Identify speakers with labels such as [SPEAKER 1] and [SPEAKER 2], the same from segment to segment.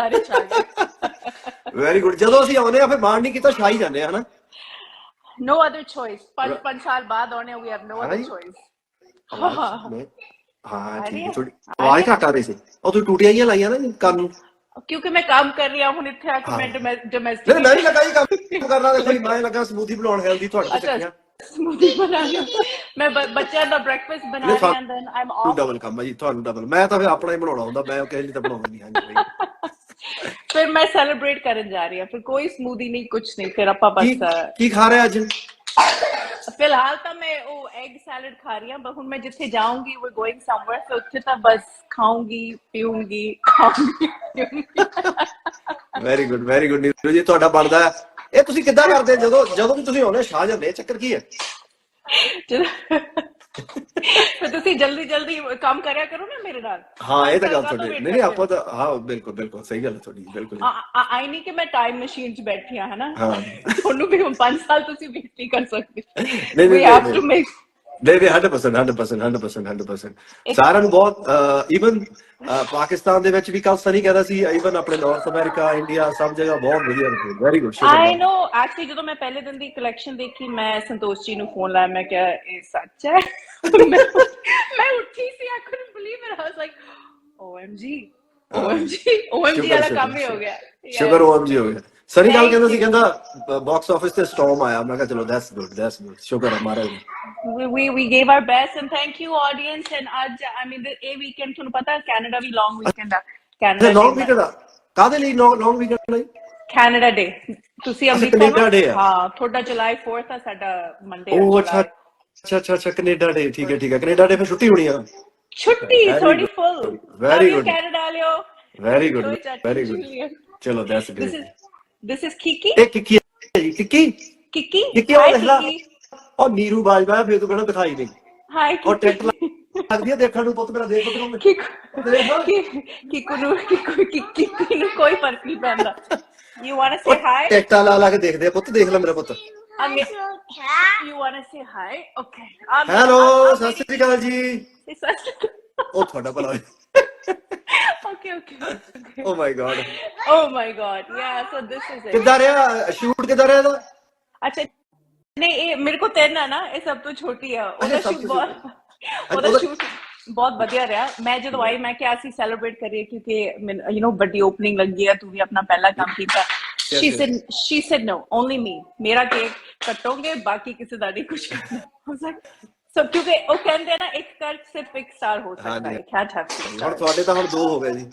[SPEAKER 1] ਸਾਰੇ ਛਾ ਗਏ।
[SPEAKER 2] ਵੈਰੀ ਗੁੱਡ ਜਦੋਂ ਅਸੀਂ ਆਉਂਦੇ ਆ ਫਿਰ ਮਾਣ ਨਹੀਂ ਕੀਤਾ ਛਾ ਹੀ ਜਾਂਦੇ ਆ ਹਨਾ?
[SPEAKER 1] No other choice. ਪੰਜ ਪੰਜ ਸਾਲ ਬਾਅਦ no other
[SPEAKER 2] Right?
[SPEAKER 1] choice.
[SPEAKER 2] ਆਵਾਜ਼ ਮੈਂ- ਹਾਂ ਠੀਕ
[SPEAKER 1] ਹੈ?
[SPEAKER 2] ਹੈ ਥੋੜੀ ਆਵਾਜ਼
[SPEAKER 1] ਹੈ?
[SPEAKER 2] ਘੱਟ ਆ ਰਹੀ ਸੀ। ਉਹ ਤੁਸੀਂ ਟੂਟੀਆਂ ਹੀ ਲਾਈਆਂ ਨਾ ਕੰਨ ਨੂੰ।
[SPEAKER 1] ਕਿਉਂਕਿ ਮੈਂ ਕੰਮ ਕਰ ਰਹੀ ਹਾਂ ਹੁਣ ਇੱਥੇ ਆ ਕੇ ਮੈਂ
[SPEAKER 2] ਹਾਂ।
[SPEAKER 1] ਡੋਮੈਸਟਿਕ
[SPEAKER 2] ਨਹੀਂ ਮੈਂ ਵੀ ਲੱਗਾ ਜੀ ਕੰਮ ਕਰਨਾ ਦੇਖੋ ਜੀ ਮੈਂ ਲੱਗਾ ਸਮੂਥੀ ਬਣਾਉਣ ਹੈਲਦੀ ਤੁਹਾਡੇ ਤੋਂ ਚੱਕਿਆ।
[SPEAKER 1] ਸਮੂਦੀ ਬਣਾ ਰਹੀ ਹਾਂ ਮੈਂ ਬੱਚਿਆਂ ਦਾ ਬ੍ਰੈਕਫਾਸਟ ਬਣਾ ਰਹੀ ਹਾਂ ਦੈਨ ਆਮ ਆਫ
[SPEAKER 2] ਡਬਲ ਕੰਮ ਜੀ ਤੁਹਾਨੂੰ ਡਬਲ ਮੈਂ ਤਾਂ ਫਿਰ ਆਪਣਾ ਹੀ ਬਣਾਉਣਾ ਹੁੰਦਾ ਮੈਂ ਕਿਸੇ ਲਈ ਤਾਂ ਬਣਾਉਂਦਾ ਨਹੀਂ ਹਾਂਜੀ ਬਈ।
[SPEAKER 1] ਫਿਰ ਮੈਂ ਸੈਲੀਬ੍ਰੇਟ ਕਰਨ ਜਾ ਰਹੀ ਹਾਂ ਫਿਰ ਕੋਈ ਸਮੂਦੀ ਨਹੀਂ ਕੁਝ ਨਹੀਂ ਫਿਰ ਆਪਾਂ ਬਸ
[SPEAKER 2] ਕੀ ਖਾ ਰਹੇ ਅੱਜ
[SPEAKER 1] ਫਿਲਹਾਲ ਤਾਂ ਮੈਂ ਉਹ ਐਗ ਸੈਲਡ ਖਾ ਰਹੀ ਹਾਂ ਪਰ ਹੁਣ ਮੈਂ ਜਿੱਥੇ ਜਾਊਂਗੀ ਵੀ ਗੋਇੰਗ ਸਮਵੇਅਰ ਸੋ ਉੱਥੇ ਤਾਂ ਬਸ ਖਾਊਂਗੀ ਪੀਊਂਗੀ ਖਾਊਂਗੀ ਪੀਊਂਗੀ
[SPEAKER 2] very good very good Neeru ji ਤੁਹਾਡਾ ਬਣਦਾ। ਇਹ ਤੁਸੀਂ ਕਿੱਦਾਂ ਕਰਦੇ ਜਦੋਂ ਜਦੋਂ ਵੀ ਤੁਸੀਂ ਆਉਂਦੇ ਛਾ ਜਾਂਦੇ ਆ, ਚੱਕਰ ਕੀ ਹੈ
[SPEAKER 1] ਤੁਸੀਂ ਜਲਦੀ ਜਲਦੀ ਕੰਮ ਕਰਿਆ ਕਰੋ ਨਾ ਮੇਰੇ ਨਾਲ।
[SPEAKER 2] ਹਾਂ ਇਹ ਤਾਂ ਗੱਲ ਤੁਹਾਡੀ। ਨਹੀਂ ਨਹੀਂ ਆਪਾਂ ਤਾਂ ਹਾਂ ਬਿਲਕੁਲ ਬਿਲਕੁਲ ਸਹੀ ਗੱਲ ਤੁਹਾਡੀ ਬਿਲਕੁਲ।
[SPEAKER 1] ਆਈ ਨਹੀਂ ਕਿ ਮੈਂ ਟਾਈਮ ਮਸ਼ੀਨ 'ਚ ਬੈਠੀ ਹਾਂ ਹਨਾ। ਤੁਹਾਨੂੰ ਵੀ ਹੁਣ 5 ਸਾਲ ਤੁਸੀਂ ਵੇਟ ਨਹੀਂ ਕਰ ਸਕਦੇ।
[SPEAKER 2] ਨਹੀਂ, ਨਹੀਂ,
[SPEAKER 1] have
[SPEAKER 2] ਨਹੀਂ। ਨਹੀਂ ਨਹੀਂ 100% 100% 100% 100% ਸਾਰਿਆਂ ਨੂੰ ਬਹੁਤ ਇਵਨ ਪਾਕਿਸਤਾਨ ਦੇ ਵਿੱਚ ਵੀ ਕੱਲ ਸਨੀ ਕਹਿੰਦਾ ਸੀ ਇਵਨ ਆਪਣੇ ਨਾਰਥ ਅਮਰੀਕਾ ਇੰਡੀਆ ਸਭ ਜਗ੍ਹਾ ਬਹੁਤ ਵਧੀਆ ਰਹੇ very good
[SPEAKER 1] I know actually ਜਦੋਂ ਮੈਂ ਪਹਿਲੇ ਦਿਨ ਦੀ ਕਲੈਕਸ਼ਨ ਦੇਖੀ ਮੈਂ ਸੰਤੋਸ਼ ਜੀ ਨੂੰ ਫੋਨ ਲਾਇਆ ਮੈਂ ਕਿਹਾ ਇਹ ਸੱਚ ਹੈ? ਮੈਂ ਉੱਠੀ ਸੀ ਆਈ couldn't believe it. I was like OMG OMG OMG ਵਾਲਾ ਕੰਮ ਹੀ ਹੋ ਗਿਆ।
[SPEAKER 2] ਸ਼ੁਗਰ ਓਐਮਜੀ ਹੋ ਗਿਆ। ਕੱਲ
[SPEAKER 1] Thank
[SPEAKER 2] ਕਹਿੰਦਾ ਸੀ. ਕਹਿੰਦਾ ਬਾਕਸ ਆਫਿਸ ਤੇ ਸਟਾਰਮ ਆਇਆ। ਮੈਂ ਕਿਹਾ ਚਲੋ ਦੈਟਸ ਗੁੱਡ ਦੈਟਸ ਗੁੱਡ ਸ਼ੁਗਰ ਹਮਾਰਾ
[SPEAKER 1] we we we gave our best and thank you audience and ਅੱਜ I mean ਇਹ weekend ਤੁਹਾਨੂੰ ਪਤਾ ਕੈਨੇਡਾ ਵੀ long weekend ਆ। ਕੈਨੇਡਾ
[SPEAKER 2] ਲੌਂਗ ਵੀਕਐਂਡ ਕਾਦੇ ਲਈ ਲੌਂਗ ਵੀਕਐਂਡ ਲਈ?
[SPEAKER 1] ਕੈਨੇਡਾ ਡੇ ਤੁਸੀਂ
[SPEAKER 2] Canada
[SPEAKER 1] ਹੋ?
[SPEAKER 2] ਆ।
[SPEAKER 1] ਹਾਂ ਤੁਹਾਡਾ ਜੁਲਾਈ 4th ਆ ਸਾਡਾ ਮੰਡੇ
[SPEAKER 2] ਉਹ ਅੱਛਾ ਅੱਛਾ ਅੱਛਾ ਅੱਛਾ ਕੈਨੇਡਾ ਡੇ ਠੀਕ ਹੈ ਠੀਕ ਹੈ। ਕੈਨੇਡਾ ਡੇ ਫਿਰ ਛੁੱਟੀ ਹੋਣੀ ਆ।
[SPEAKER 1] ਛੁੱਟੀ ਥੋੜੀ. Full
[SPEAKER 2] Very good.
[SPEAKER 1] ਕੈਨੇਡਾ ਲਿਓ
[SPEAKER 2] ਵੈਰੀ ਗੁੱਡ ਵੈਰੀ ਗੁੱਡ। ਚਲੋ that's good
[SPEAKER 1] this is Kiki?
[SPEAKER 2] ਇਹ ਕਿੱਕੀ ਹੈ ਜੀ ਕਿੱਕੀ
[SPEAKER 1] Kiki?
[SPEAKER 2] ਕਿੱਕੀ
[SPEAKER 1] Hi,
[SPEAKER 2] ਉਹ ਦੇਖ ਲਾ।
[SPEAKER 1] Kiki.
[SPEAKER 2] ਉਹ ਨੀਰੂ ਬਾਜਵਾ ਫੇਰ ਤੂੰ ਕਹਿੰਦਾ ਦਿਖਾਈ ਨਹੀਂ।
[SPEAKER 1] Hi
[SPEAKER 2] ਉਹ
[SPEAKER 1] Kiki.
[SPEAKER 2] ਟੈਂਟ ਲੱਗਦੀ ਹੈ ਦੇਖਣ ਨੂੰ ਪੁੱਤ ਮੇਰਾ ਦੇਖ ਪੁੱਤ ਨੂੰ।
[SPEAKER 1] Kiku
[SPEAKER 2] ਦੇਖ
[SPEAKER 1] Ki- Kiku ਨੂੰ Kiku Kiki ਨੂੰ ਕੋਈ ਫ਼ਰਕ ਨਹੀਂ ਪੈਂਦਾ। You want to
[SPEAKER 2] ਉਹ
[SPEAKER 1] say hi?
[SPEAKER 2] ਟੈਕਟਾ ਲਾ ਲਾ ਕੇ ਦੇਖਦੇ ਆ ਪੁੱਤ ਦੇਖ ਲੈ ਮੇਰਾ ਪੁੱਤ।
[SPEAKER 1] Ami- you want to say hi? Okay.
[SPEAKER 2] Hello ਸਤਿ ਸ੍ਰੀ ਅਕਾਲ ਜੀ। ਉਹ ਤੁਹਾਡਾ ਭਲਾ
[SPEAKER 1] okay, okay. okay.
[SPEAKER 2] Oh my god.
[SPEAKER 1] Oh my god. Yeah, so this is it.
[SPEAKER 2] ਕਿੱਦਾਂ ਰਿਹਾ ਸ਼ੂਟ ਕਿੱਦਾਂ ਰਿਹਾ ਇਹਦਾ
[SPEAKER 1] ਅੱਛਾ ਨਹੀਂ ਇਹ ਮੇਰੇ ਕੋ ਤੈਰਨਾ ਨਾ ਇਹ ਸਭ ਤੋਂ ਛੋਟੀ ਆ ਉਹਦਾ ਸ਼ੂਟ ਬਹੁਤ ਉਹਦਾ ਸ਼ੂਟ ਬਹੁਤ ਵਧੀਆ ਰਿਹਾ ਮੈਂ ਜਦੋਂ ਆਈ ਮੈਂ ਕਿਹਾ ਅਸੀਂ ਸੈਲੀਬ੍ਰੇਟ ਕਰੀਏ ਕਿਉਂਕਿ ਯੂ نو ਵੱਡੀ ਓਪਨਿੰਗ ਲੱਗੀ ਆ ਤੂੰ ਵੀ ਆਪਣਾ ਪਹਿਲਾ ਕੰਮ ਕੀਤਾ
[SPEAKER 2] she
[SPEAKER 1] said she said no only me ਮੇਰਾ ਕੇਕ ਕੱਟੋਗੇ ਬਾਕੀ ਕਿਸੇ ਦਾ ਨਹੀਂ ਕੁਝ ਕਰਨਾ ਹੋ ਸਕਦਾ so ਕਿਉਂਕਿ ਉਹ ਕਹਿੰਦੇ ਨਾ ਇੱਕ ਕਰ ਸਿਰਫ ਇੱਕ ਸਟਾਰ ਹੋ ਸਕਦਾ। ਹੈ can't have two
[SPEAKER 2] ਹੁਣ ਤੁਹਾਡੇ ਤਾਂ ਹੁਣ ਦੋ ਹੋ ਗਏ ਜੀ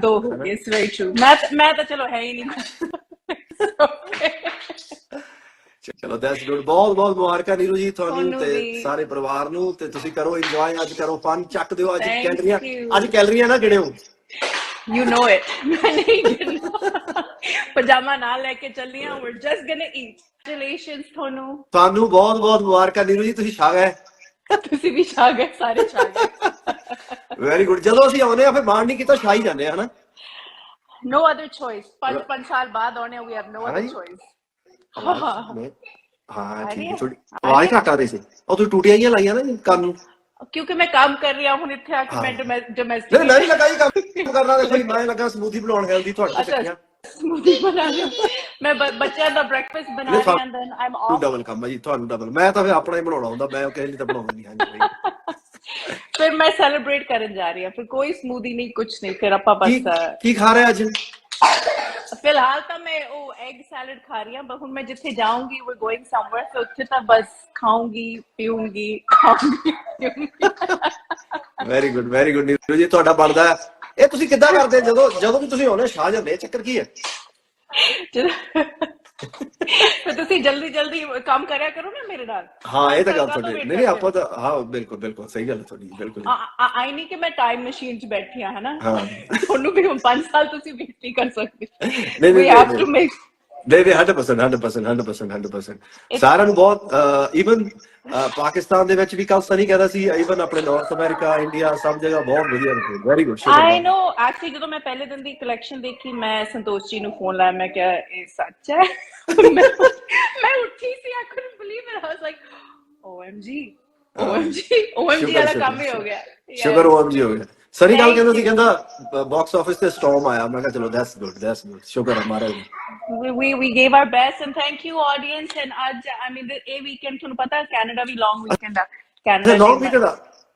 [SPEAKER 1] ਦੋ ਹੋ ਗਏ ਇਟਸ ਵੈਰੀ ਟਰੂ ਮੈਂ ਮੈਂ ਤਾਂ ਚਲੋ ਹੈ ਹੀ ਨਹੀਂ
[SPEAKER 2] ਚਲੋ ਦੈਟਸ ਗੁੱਡ ਬਹੁਤ ਬਹੁਤ ਮੁਬਾਰਕਾਂ ਨੀਰੂ ਜੀ ਤੁਹਾਨੂੰ ਤੇ
[SPEAKER 1] ਵੀ।
[SPEAKER 2] ਸਾਰੇ ਪਰਿਵਾਰ ਨੂੰ ਤੇ ਤੁਸੀਂ ਕਰੋ ਇੰਜੋਏ ਅੱਜ ਕਰੋ ਫਨ ਚੱਕ ਦਿਓ ਅੱਜ ਕੈਲਰੀਆਂ. ਅੱਜ ਕੈਲਰੀਆਂ ਨਾ ਗਿਣਿਓ
[SPEAKER 1] You know it. ਮੈਂ ਨਹੀਂ ਗਿਣਨਾ। ਪਜਾਮਾ ਨਾਲ ਲੈ ਕੇ ਚੱਲੀ ਹਾਂ we're just gonna eat. Congratulations ਤੁਹਾਨੂੰ
[SPEAKER 2] ਤੁਹਾਨੂੰ ਬਹੁਤ ਬਹੁਤ ਮੁਬਾਰਕਾਂ ਨੀਰੂ ਜੀ ਤੁਸੀਂ ਛਾ ਗਏ
[SPEAKER 1] ਤੁਸੀਂ ਵੀ ਛਾ ਗਏ ਸਾਰੇ ਛਾ ਗਏ।
[SPEAKER 2] ਵੈਰੀ ਗੁੱਡ ਜਦੋਂ ਅਸੀਂ ਆਉਂਦੇ ਆ ਫਿਰ ਮਾਣ ਨਹੀਂ ਕੀਤਾ ਛਾ ਹੀ ਜਾਂਦੇ ਆ ਹਨਾ?
[SPEAKER 1] No other choice ਪੰਜ ਪੰਜ ਸਾਲ ਬਾਅਦ ਆਉਣੇ we have no other
[SPEAKER 2] ਹਾਂਜੀ।
[SPEAKER 1] choice
[SPEAKER 2] ਆਵਾਜ਼ ਮੈਂ- ਹਾਂ ਠੀਕ? ਥੋੜੀ ਆਵਾਜ਼? ਘੱਟ ਆ ਰਹੀ ਸੀ। ਉਹ ਤੁਸੀਂ ਟੂਟੀਆਂ ਹੀ ਲਾਈਆਂ ਨਾ ਕੰਨ ਨੂੰ।
[SPEAKER 1] ਕਿਉਂਕਿ ਮੈਂ ਕੰਮ ਕਰ ਰਹੀ ਹੁਣ ਇੱਥੇ ਆ ਕੇ ਮੈਂ। ਡੋਮੈਸਟਿਕ
[SPEAKER 2] ਨਹੀਂ ਮੈਂ ਵੀ ਲੱਗਾ ਜੀ ਕੰਮ ਕਰਨਾ ਜੀ ਮੈਂ ਲੱਗਾ ਸਮੂਥੀ ਬਣਾਉਣ ਹੈਲਦੀ ਤੁਹਾਡੇ ਤੋਂ ਚੱਕਿਆ
[SPEAKER 1] ਸਮੂਦੀ ਬਣਾ ਹਾਂ ਮੈਂ ਬੱਚਿਆਂ ਦਾ ਬ੍ਰੈਕਫਾਸਟ ਬਣਾ ਰਹੀ ਹਾਂ ਦੈਨ ਆਮ ਆਫ
[SPEAKER 2] ਡਬਲ ਕੰਮ ਜੀ ਤੁਹਾਨੂੰ ਡਬਲ ਮੈਂ ਤਾਂ ਫਿਰ ਆਪਣਾ ਹੀ ਬਣਾਉਣਾ ਹੁੰਦਾ ਮੈਂ ਕਿਸੇ ਲਈ ਤਾਂ ਬਣਾਉਂਦਾ ਨਹੀਂ ਹਾਂਜੀ
[SPEAKER 1] ਫਿਰ ਮੈਂ ਸੈਲੀਬ੍ਰੇਟ ਕਰਨ ਜਾ ਰਹੀ ਹਾਂ ਫਿਰ ਕੋਈ ਸਮੂਦੀ ਨਹੀਂ ਕੁਝ ਨਹੀਂ ਫਿਰ ਆਪਾਂ ਬਸ
[SPEAKER 2] ਕੀ ਖਾ ਰਹੇ ਅੱਜ?
[SPEAKER 1] ਫਿਲਹਾਲ ਤਾਂ ਮੈਂ ਉਹ ਐਗ ਸੈਲਡ ਖਾ ਰਹੀ ਹਾਂ ਪਰ ਹੁਣ ਮੈਂ ਜਿੱਥੇ ਜਾਊਂਗੀ ਵੀ ਗੋਇੰਗ ਸਮਵੇਅਰ ਸੋ ਉੱਥੇ ਤਾਂ ਬਸ ਖਾਊਂਗੀ ਪੀਊਂਗੀ ਖਾਊਂਗੀ ਪੀਊਂਗੀ।
[SPEAKER 2] Very good very good Neeru ji ਤੁਹਾਡਾ ਬਣਦਾ। ਇਹ ਤੁਸੀਂ ਕਿੱਦਾਂ ਕਰਦੇ ਜਦੋਂ ਜਦੋਂ ਵੀ ਤੁਸੀਂ ਆਉਂਦੇ ਛਾ ਜਾਂਦੇ ਆ, ਚੱਕਰ ਕੀ ਹੈ?
[SPEAKER 1] ਫਿਰ ਤੁਸੀਂ ਜਲਦੀ ਜਲਦੀ ਕੰਮ ਕਰਿਆ ਕਰੋ ਨਾ ਮੇਰੇ ਨਾਲ।
[SPEAKER 2] ਹਾਂ ਇਹ ਤਾਂ ਗੱਲ ਤੁਹਾਡੀ ਨਹੀਂ ਆਪਾਂ ਤਾਂ ਹਾਂ। ਬਿਲਕੁਲ ਬਿਲਕੁਲ ਸਹੀ ਗੱਲ ਤੁਹਾਡੀ ਬਿਲਕੁਲ।
[SPEAKER 1] ਆਈ ਨਹੀਂ ਕਿ ਮੈਂ ਟਾਈਮ ਮਸ਼ੀਨ 'ਚ ਬੈਠੀ ਹਾਂ ਹਨਾ। ਤੁਹਾਨੂੰ ਵੀ ਹੁਣ 5 ਸਾਲ ਤੁਸੀਂ ਵੇਟ ਨਹੀਂ ਕਰ ਸਕਦੇ।
[SPEAKER 2] ਨਹੀਂ, ਨਹੀਂ, ਨਹੀਂ।
[SPEAKER 1] to make
[SPEAKER 2] ਨਹੀਂ ਨਹੀਂ 100% 100% 100% 100% ਸਾਰਿਆਂ ਨੂੰ ਬਹੁਤ ਇਵਨ ਪਾਕਿਸਤਾਨ ਦੇ ਵਿੱਚ ਵੀ ਕੱਲ ਸਨੀ ਕਹਿੰਦਾ ਸੀ ਇਵਨ ਆਪਣੇ ਨਾਰਥ ਅਮਰੀਕਾ ਇੰਡੀਆ ਸਭ ਜਗ੍ਹਾ ਬਹੁਤ ਵਧੀਆ ਰਹੇ very good
[SPEAKER 1] I know actually ਜਦੋਂ ਮੈਂ ਪਹਿਲੇ ਦਿਨ ਦੀ ਕਲੈਕਸ਼ਨ ਦੇਖੀ ਮੈਂ ਸੰਤੋਸ਼ ਜੀ ਨੂੰ ਫੋਨ ਲਾਇਆ ਮੈਂ ਕਿਹਾ ਇਹ ਸੱਚ ਹੈ? ਮੈਂ ਉੱਠੀ ਸੀ ਆਈ it. I was like OMG OMG OMG
[SPEAKER 2] ਸ਼ੁਕਰ,
[SPEAKER 1] ਵਾਲਾ
[SPEAKER 2] ਸ਼ੁਕਰ,
[SPEAKER 1] ਕੰਮ ਹੀ ਹੋ ਗਿਆ।
[SPEAKER 2] ਸ਼ੁਗਰ ਓਐਮਜੀ ਹੋ ਗਿਆ। ਸਨੀ ਗੱਲ ਕਹਿੰਦਾ ਸੀ. ਕਹਿੰਦਾ ਬਾਕਸ ਆਫਿਸ ਤੇ ਸਟਾਰਮ ਆਇਆ। ਮੈਂ ਕਿਹਾ ਚਲੋ ਦੈਟਸ ਗੁੱਡ ਦੈਟਸ ਗੁੱਡ ਸ਼ੁਕਰ ਹੈ ਦਾ।
[SPEAKER 1] we, we we gave our best and thank you audience and ਅੱਜ I mean ਇਹ weekend ਤੁਹਾਨੂੰ ਪਤਾ ਕੈਨੇਡਾ ਵੀ long weekend ਆ। ਕੈਨੇਡਾ
[SPEAKER 2] ਲੌਂਗ ਵੀਕਐਂਡ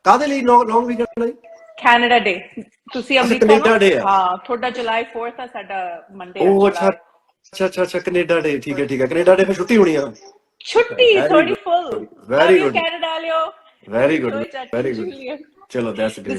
[SPEAKER 2] ਕਾਦੇ ਲਈ ਲੌਂਗ ਵੀਕਐਂਡ ਲਈ?
[SPEAKER 1] ਕੈਨੇਡਾ ਡੇ ਤੁਸੀਂ ਅਮਰੀਕਾ
[SPEAKER 2] Day ਆ।
[SPEAKER 1] ਹਾਂ ਤੁਹਾਡਾ ਜੁਲਾਈ 4th ਆ ਸਾਡਾ ਮੰਡੇ
[SPEAKER 2] ਉਹ ਅੱਛਾ ਅੱਛਾ ਅੱਛਾ ਅੱਛਾ ਕੈਨੇਡਾ ਡੇ ਠੀਕ ਹੈ ਠੀਕ ਹੈ। ਕੈਨੇਡਾ ਡੇ ਫਿਰ ਛੁੱਟੀ ਹੋਣੀ ਆ।
[SPEAKER 1] ਛੁੱਟੀ ਥੋੜੀ. Full
[SPEAKER 2] Very good.
[SPEAKER 1] ਕੈਨੇਡਾ ਵਾਲਿਓ।
[SPEAKER 2] Very good very good. ਚਲੋ that's good